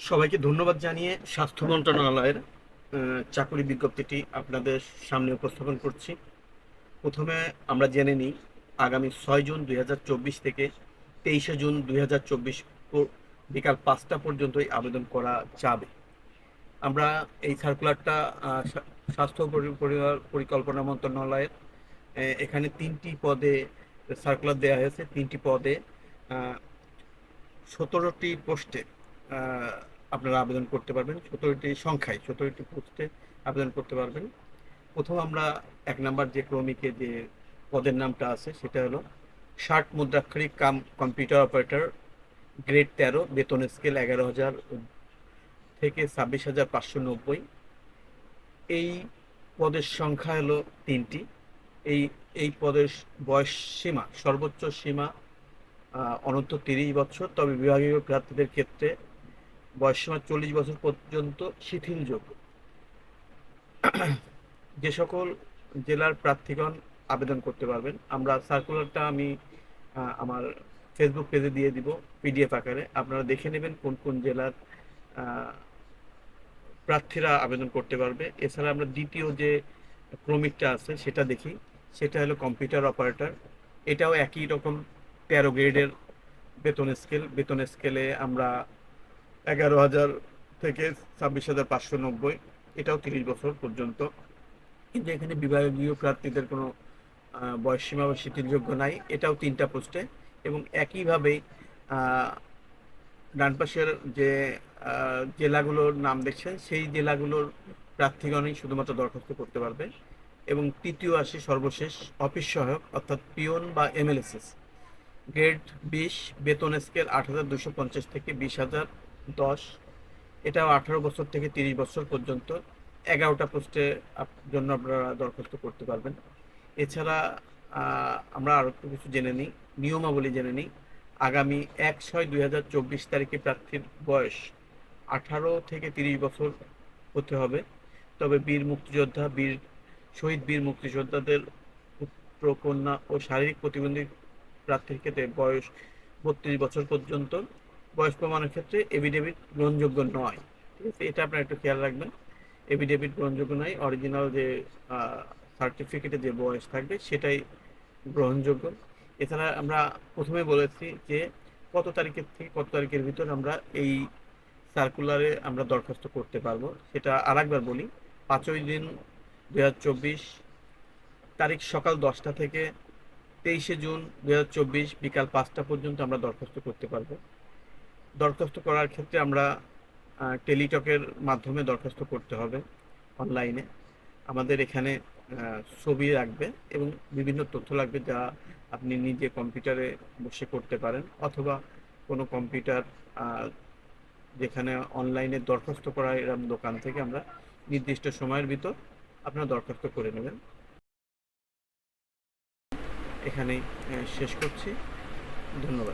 সবাইকে ধন্যবাদ জানিয়ে স্বাস্থ্য মন্ত্রণালয়ের চাকরি বিজ্ঞপ্তিটি আপনাদের সামনে উপস্থাপন করছি। প্রথমে আমরা জেনে নিই, আগামী ছয় জুন দুই হাজার চব্বিশ থেকে তেইশে জুন দুই হাজার চব্বিশ বিকাল পাঁচটা পর্যন্তই আবেদন করা যাবে। আমরা এই সার্কুলারটা স্বাস্থ্য পরি- পরিবার পরিকল্পনা মন্ত্রণালয়ের এখানে তিনটি পদে সার্কুলার দেওয়া হয়েছে। তিনটি পদে সতেরোটি পোস্টে আপনারা আবেদন করতে পারবেন। সতেরোটি সংখ্যায়, সতেরোটি পোস্টে আবেদন করতে পারবেন। প্রথম আমরা এক নাম্বার যে ক্রমিকে যে পদের নামটা আছে, সেটা হলো ষাট মুদ্রাক্ষরিক কাম কম্পিউটার অপারেটর, গ্রেড তেরো, বেতন স্কেল এগারো হাজার থেকে ছাব্বিশ হাজার পাঁচশো নব্বই। এই পদের সংখ্যা হলো তিনটি। এই এই পদের বয়স সীমা, সর্বোচ্চ সীমা অনন্ত তিরিশ বছর। তবে বিভাগীয় প্রার্থীদের ক্ষেত্রে বয়সসীমা চল্লিশ বছর পর্যন্ত শিথিলযোগ্য যে সকল জেলার প্রার্থীগণ আবেদন করতে পারবেন, আমরা সার্কুলারটা আমি আমার ফেসবুক পেজে দিয়ে দিব পিডিএফ আকারে। আপনারা দেখে নেবেন কোন কোন জেলার প্রার্থীরা আবেদন করতে পারবে। এছাড়া আমরা দ্বিতীয় যে ক্রমিকটা আছে সেটা দেখি। সেটা হলো কম্পিউটার অপারেটর এটাও একই রকম তেরো গ্রেডের বেতন স্কেল বেতন স্কেলে আমরা এগারো হাজার থেকে ছাব্বিশ হাজার পাঁচশো নব্বই এটাও তিরিশ বছর পর্যন্ত। কিন্তু এখানে বিভাগীয় প্রার্থীদের কোনো আহ, বয়সসীমা বা শিথিলযোগ্য নাই এটাও তিনটা পোস্টে। এবং একইভাবেই আহ, ডান পাশের যে জেলাগুলোর নাম দেখছেন সেই জেলাগুলোর প্রার্থীগণই শুধুমাত্র দরখাস্ত করতে পারবে। এবং তৃতীয় আসে সর্বশেষ অফিস সহায়ক অর্থাৎ পিওন বা এমএলএসএস। গ্রেড বিশ বেতন স্কেল আট হাজার দুশো পঞ্চাশ থেকে বিশ হাজার দশ। এটাও আঠারো বছর থেকে তিরিশ বছর পর্যন্ত এগারোটা পোস্টে জন্য আপনারা দরখাস্ত করতে পারবেন। এছাড়া আমরা আরও একটু কিছু জেনে নিই, নিয়মাবলী জেনে নিই। আগামী এক ছয় দুই হাজার চব্বিশ তারিখে প্রার্থীর বয়স আঠারো থেকে তিরিশ বছর হতে হবে। তবে বীর মুক্তিযোদ্ধা, বীর, শহীদ বীর মুক্তিযোদ্ধাদের পুত্র কন্যা ও শারীরিক প্রতিবন্ধী প্রার্থীর ক্ষেত্রে বয়স বত্রিশ বছর পর্যন্ত। বয়স প্রমাণের ক্ষেত্রে এভিডেভিট গ্রহণযোগ্য নয়। ঠিক আছে? এটা আপনারা একটু খেয়াল রাখবেন। এভিডেভিট গ্রহণযোগ্য নয়। অরিজিনাল যে সার্টিফিকেটে যে বয়স থাকবে, সেটাই গ্রহণযোগ্য। এছাড়া আমরা প্রথমে বলেছি যে, কত তারিখের থেকে কত তারিখের ভিতর আমরা এই সার্কুলারে আমরা দরখাস্ত করতে পারব। সেটা আরেকবার বলি, পাঁচই দিন দু হাজার চব্বিশ, তারিখ সকাল দশটা থেকে তেইশে জুন দু হাজার চব্বিশ, বিকাল পাঁচটা পর্যন্ত আমরা দরখাস্ত করতে পারব। দরখাস্ত করার ক্ষেত্রে আমরা টেলিটকের মাধ্যমে দরখাস্ত করতে হবে অনলাইনে। আমাদের এখানে ছবি রাখবে এবং বিভিন্ন তথ্য লাগবে যা আপনি নিজে কম্পিউটারে বসে করতে পারেন অথবা কোনো কম্পিউটার যেখানে অনলাইনে দরখাস্ত করা এরকম দোকান থেকে আমরা নির্দিষ্ট সময়ের ভিতর আপনারা দরখাস্ত করে নেবেন। এখানেই শেষ করছি। ধন্যবাদ।